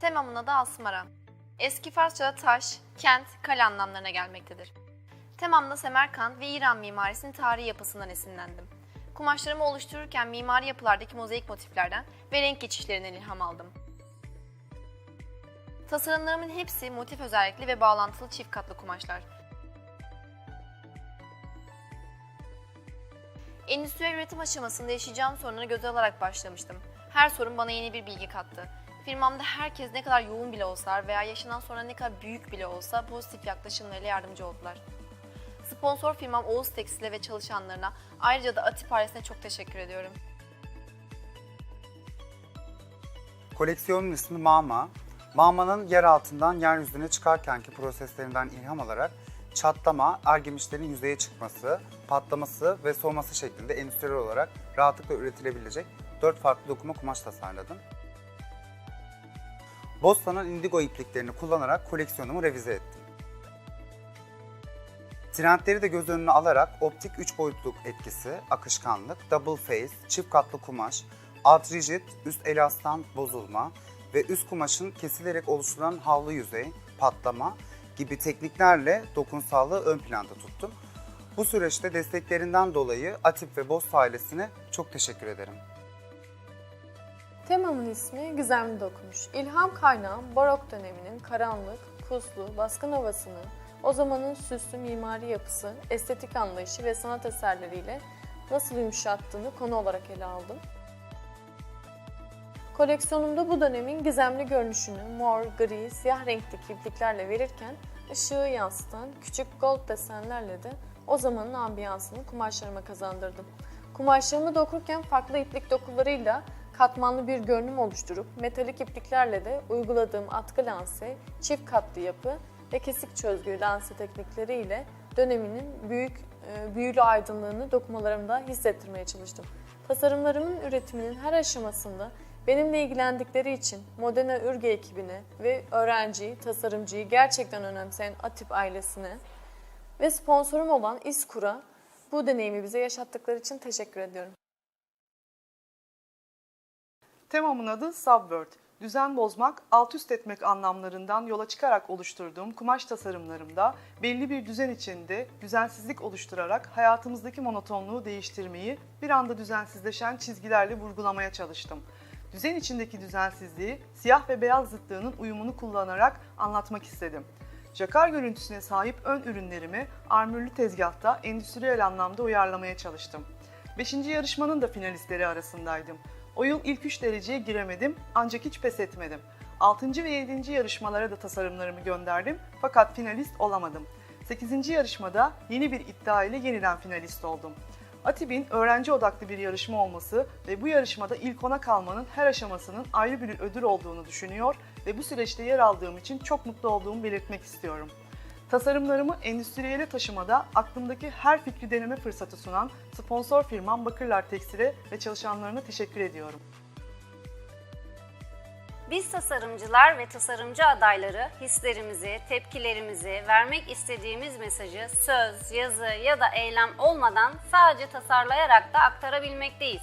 Temamın adı Asmara. Eski Farsça'da taş, kent, kale anlamlarına gelmektedir. Temamda Semerkant ve İran mimarisinin tarihi yapısından esinlendim. Kumaşlarımı oluştururken mimari yapılardaki mozaik motiflerden ve renk geçişlerinden ilham aldım. Tasarımlarımın hepsi motif özellikli ve bağlantılı çift katlı kumaşlar. Endüstriyel üretim aşamasında yaşayacağım sorunları göze alarak başlamıştım. Her sorun bana yeni bir bilgi kattı. Firmamda herkes ne kadar yoğun bile olsa veya yaşanan sonra ne kadar büyük bile olsa pozitif yaklaşımlarıyla yardımcı oldular. Sponsor firmam Oğuz Tekstil'e ve çalışanlarına ayrıca da Atip ailesine çok teşekkür ediyorum. Koleksiyonun ismi Mama. Mama'nın yer altından yeryüzüne çıkarkenki proseslerinden ilham alarak çatlama, ergemişlerin yüzeye çıkması, patlaması ve soğuması şeklinde endüstriyel olarak rahatlıkla üretilebilecek 4 farklı dokuma kumaş tasarladım. Bosta'nın indigo ipliklerini kullanarak koleksiyonumu revize ettim. Trendleri de göz önüne alarak optik 3 boyutluluk etkisi, akışkanlık, double face, çift katlı kumaş, alt rigid, üst elastan bozulma ve üst kumaşın kesilerek oluşturulan havlu yüzey, patlama gibi tekniklerle dokunsallığı ön planda tuttum. Bu süreçte desteklerinden dolayı Atip ve Boz ailesine çok teşekkür ederim. Temamın ismi Gizemli Dokunuş. İlham kaynağım barok döneminin karanlık, puslu, baskın havasını, o zamanın süslü mimari yapısı, estetik anlayışı ve sanat eserleriyle nasıl yumuşattığını konu olarak ele aldım. Koleksiyonumda bu dönemin gizemli görünüşünü mor, gri, siyah renkteki ipliklerle verirken ışığı yansıtan küçük gold desenlerle de o zamanın ambiyansını kumaşlarıma kazandırdım. Kumaşlarımı dokurken farklı iplik dokularıyla katmanlı bir görünüm oluşturup metalik ipliklerle de uyguladığım atkı lanse, çift katlı yapı ve kesik çözgü lanse teknikleriyle döneminin büyük e, büyülü aydınlığını dokumalarımda hissettirmeye çalıştım. Tasarımlarımın üretiminin her aşamasında benimle ilgilendikleri için Modena Ürge ekibine ve öğrenciyi, tasarımcıyı gerçekten önemseyen Atip ailesine ve sponsorum olan İSKUR'a bu deneyimi bize yaşattıkları için teşekkür ediyorum. Temamın adı Subvert. Düzen bozmak, alt üst etmek anlamlarından yola çıkarak oluşturduğum kumaş tasarımlarımda belli bir düzen içinde düzensizlik oluşturarak hayatımızdaki monotonluğu değiştirmeyi bir anda düzensizleşen çizgilerle vurgulamaya çalıştım. Düzen içindeki düzensizliği siyah ve beyaz zıtlığının uyumunu kullanarak anlatmak istedim. Jakar görüntüsüne sahip ön ürünlerimi armürlü tezgahta endüstriyel anlamda uyarlamaya çalıştım. Beşinci yarışmanın da finalistleri arasındaydım. O yıl ilk 3 dereceye giremedim ancak hiç pes etmedim. 6. ve 7. yarışmalara da tasarımlarımı gönderdim fakat finalist olamadım. 8. yarışmada yeni bir iddia ile yeniden finalist oldum. Atib'in öğrenci odaklı bir yarışma olması ve bu yarışmada ilk ona kalmanın her aşamasının ayrı bir ödül olduğunu düşünüyor ve bu süreçte yer aldığım için çok mutlu olduğumu belirtmek istiyorum. Tasarımlarımı endüstriyele taşımada aklımdaki her fikri deneme fırsatı sunan sponsor firmam Bakırlar Tekstil'e ve çalışanlarına teşekkür ediyorum. Biz tasarımcılar ve tasarımcı adayları hislerimizi, tepkilerimizi, vermek istediğimiz mesajı söz, yazı ya da eylem olmadan sadece tasarlayarak da aktarabilmekteyiz.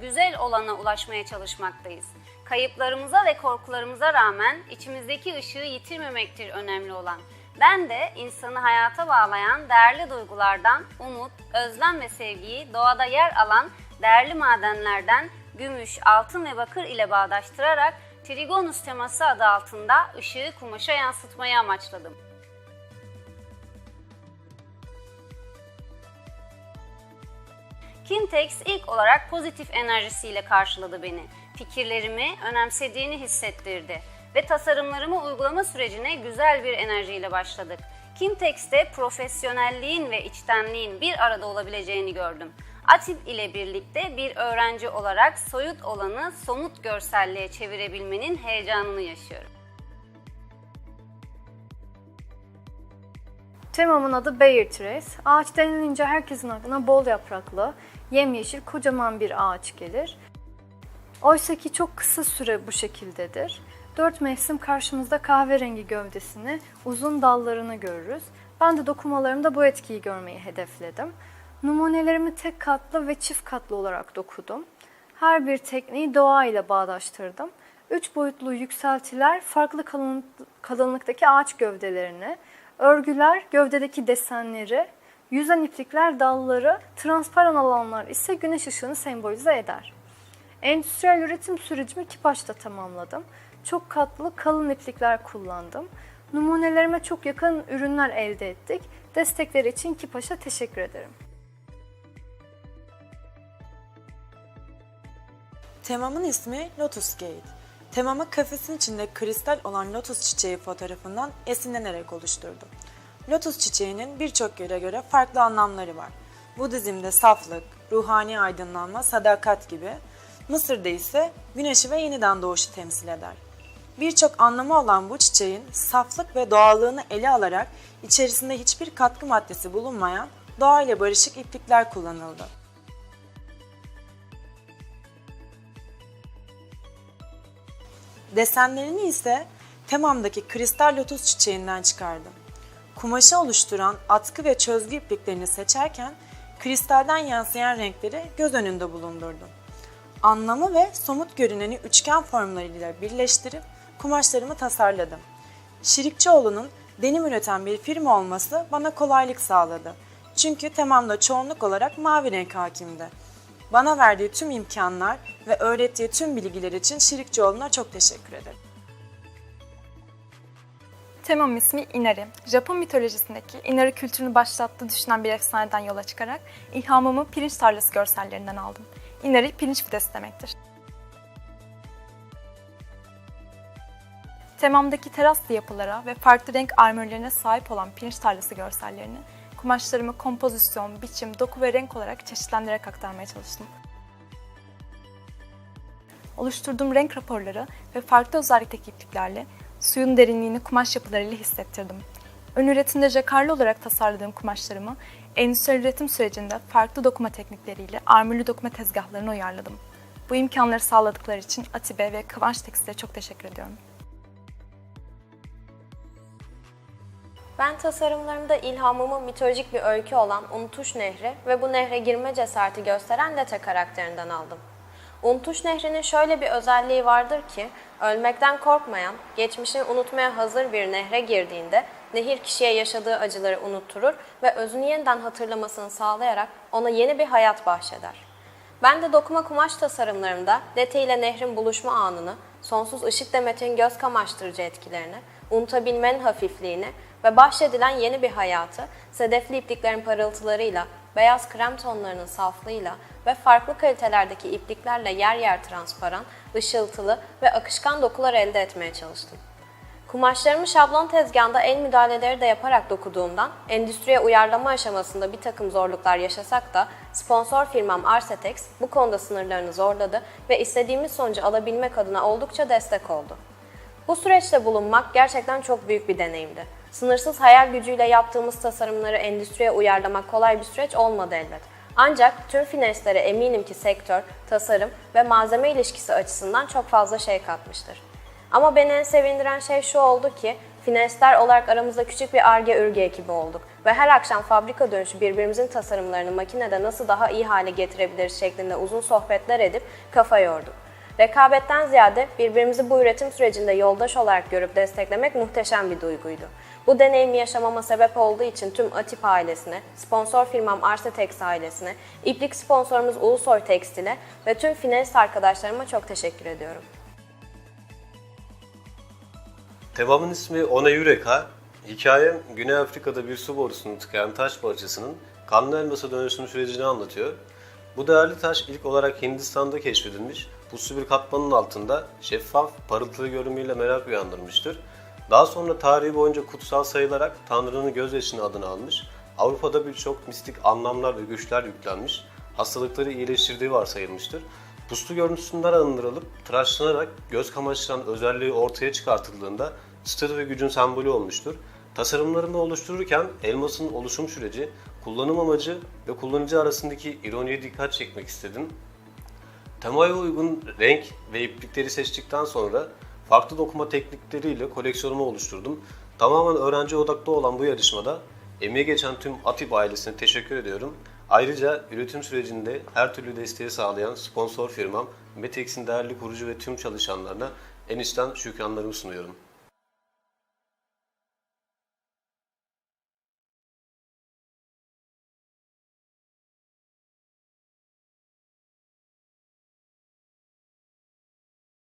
Güzel olana ulaşmaya çalışmaktayız. Kayıplarımıza ve korkularımıza rağmen içimizdeki ışığı yitirmemektir önemli olan. Ben de insanı hayata bağlayan değerli duygulardan umut, özlem ve sevgiyi doğada yer alan değerli madenlerden gümüş, altın ve bakır ile bağdaştırarak Trigonus teması adı altında ışığı kumaşa yansıtmayı amaçladım. Kintex ilk olarak pozitif enerjisiyle karşıladı beni. Fikirlerimi önemsediğini hissettirdi ve tasarımlarımı uygulama sürecine güzel bir enerjiyle başladık. Kintex'te profesyonelliğin ve içtenliğin bir arada olabileceğini gördüm. Atip ile birlikte bir öğrenci olarak soyut olanı somut görselliğe çevirebilmenin heyecanını yaşıyorum. Temamın adı Bayer Trace. Ağaç denilince herkesin aklına bol yapraklı, yemyeşil kocaman bir ağaç gelir. Oysa ki çok kısa süre bu şekildedir. Dört mevsim karşımızda kahverengi gövdesini, uzun dallarını görürüz. Ben de dokumalarımda bu etkiyi görmeyi hedefledim. Numunelerimi tek katlı ve çift katlı olarak dokudum. Her bir tekniği doğa ile bağdaştırdım. Üç boyutlu yükseltiler farklı kalın, kalınlıktaki ağaç gövdelerini, örgüler gövdedeki desenleri, yüzen iplikler dalları, transparan alanlar ise güneş ışığını sembolize eder. Endüstriyel üretim sürecimi Kipaş'ta tamamladım. Çok katlı kalın iplikler kullandım. Numunelerime çok yakın ürünler elde ettik. Destekleri için Kipaş'a teşekkür ederim. Temamın ismi Lotus Gate. Temamı kafesin içinde kristal olan lotus çiçeği fotoğrafından esinlenerek oluşturdum. Lotus çiçeğinin birçok yere göre farklı anlamları var. Budizm'de saflık, ruhani aydınlanma, sadakat gibi. Mısır'da ise güneşi ve yeniden doğuşu temsil eder. Birçok anlamı olan bu çiçeğin saflık ve doğallığını ele alarak içerisinde hiçbir katkı maddesi bulunmayan doğayla barışık iplikler kullanıldı. Desenlerini ise temamdaki kristal lotus çiçeğinden çıkardım. Kumaşı oluşturan atkı ve çözgü ipliklerini seçerken kristalden yansıyan renkleri göz önünde bulundurdum. Anlamı ve somut görüneni üçgen formlarıyla birleştirip kumaşlarımı tasarladım. Şirikçioğlu'nun denim üreten bir firma olması bana kolaylık sağladı. Çünkü temamda çoğunluk olarak mavi renk hakimdi. Bana verdiği tüm imkanlar ve öğrettiği tüm bilgiler için Şirikçioğlu'na çok teşekkür ederim. Temam ismi Inari. Japon mitolojisindeki Inari kültürünü başlattığı düşünen bir efsaneden yola çıkarak ilhamımı pirinç tarlası görsellerinden aldım. Inari pirinç fidesi demektir. Temamdaki teraslı yapılara ve farklı renk armörlerine sahip olan pirinç tarlası görsellerini kumaşlarımı kompozisyon, biçim, doku ve renk olarak çeşitlendirerek aktarmaya çalıştım. Oluşturduğum renk raporları ve farklı özellikteki ipliklerle suyun derinliğini kumaş yapılarıyla hissettirdim. Ön üretimde jakarlı olarak tasarladığım kumaşlarımı endüstriyel üretim sürecinde farklı dokuma teknikleriyle armürlü dokuma tezgahlarına uyarladım. Bu imkanları sağladıkları için Atibe ve Kıvanç Tekstil'e çok teşekkür ediyorum. Ben tasarımlarımda ilhamımı mitolojik bir öykü olan Unutuş Nehri ve bu nehre girme cesareti gösteren Lete karakterinden aldım. Unutuş Nehri'nin şöyle bir özelliği vardır ki, ölmekten korkmayan, geçmişini unutmaya hazır bir nehre girdiğinde nehir kişiye yaşadığı acıları unutturur ve özünü yeniden hatırlamasını sağlayarak ona yeni bir hayat bahşeder. Ben de dokuma kumaş tasarımlarımda Lete ile nehrin buluşma anını, sonsuz ışık demetin göz kamaştırıcı etkilerini, unutabilmenin hafifliğini ve bahşedilen yeni bir hayatı sedefli ipliklerin parıltılarıyla, beyaz krem tonlarının saflığıyla ve farklı kalitelerdeki ipliklerle yer yer transparan, ışıltılı ve akışkan dokular elde etmeye çalıştım. Kumaşlarımı şablon tezgahında el müdahaleleri de yaparak dokuduğumdan endüstriye uyarlama aşamasında bir takım zorluklar yaşasak da sponsor firmam Arsetex bu konuda sınırlarını zorladı ve istediğimiz sonucu alabilmek adına oldukça destek oldu. Bu süreçte bulunmak gerçekten çok büyük bir deneyimdi. Sınırsız hayal gücüyle yaptığımız tasarımları endüstriye uyarlamak kolay bir süreç olmadı elbet. Ancak tüm fineslere eminim ki sektör, tasarım ve malzeme ilişkisi açısından çok fazla şey katmıştır. Ama beni en sevindiren şey şu oldu ki Finesler olarak aramızda küçük bir ARGE ürge ekibi olduk ve her akşam fabrika dönüşü birbirimizin tasarımlarını makinede nasıl daha iyi hale getirebiliriz şeklinde uzun sohbetler edip kafa yorduk. Rekabetten ziyade birbirimizi bu üretim sürecinde yoldaş olarak görüp desteklemek muhteşem bir duyguydu. Bu deneyimi yaşamama sebep olduğu için tüm Atip ailesine, sponsor firmam Arsetex ailesine, iplik sponsorumuz Ulusoy Tekstil'e ve tüm Finest arkadaşlarıma çok teşekkür ediyorum. Temamın ismi Ona Yureka. Hikayem Güney Afrika'da bir su borusunu tıkayan taş parçasının kanlı elmasa dönüşüm sürecini anlatıyor. Bu değerli taş ilk olarak Hindistan'da keşfedilmiş. Puslu bir katmanın altında şeffaf, parıltılı görünümüyle merak uyandırmıştır. Daha sonra tarihi boyunca kutsal sayılarak Tanrı'nın gözyaşını adını almış. Avrupa'da birçok mistik anlamlar ve güçler yüklenmiş. Hastalıkları iyileştirdiği varsayılmıştır. Puslu görüntüsünden arındırılıp tıraşlanarak göz kamaştıran özelliği ortaya çıkartıldığında statü ve gücün sembolü olmuştur. Tasarımlarını oluştururken elmasın oluşum süreci, kullanım amacı ve kullanıcı arasındaki ironiye dikkat çekmek istedim. Temaya uygun renk ve iplikleri seçtikten sonra farklı dokuma teknikleriyle koleksiyonumu oluşturdum. Tamamen öğrenci odaklı olan bu yarışmada emeği geçen tüm Atip ailesine teşekkür ediyorum. Ayrıca üretim sürecinde her türlü desteği sağlayan sponsor firmam Metex'in değerli kurucu ve tüm çalışanlarına en içten şükranlarımı sunuyorum.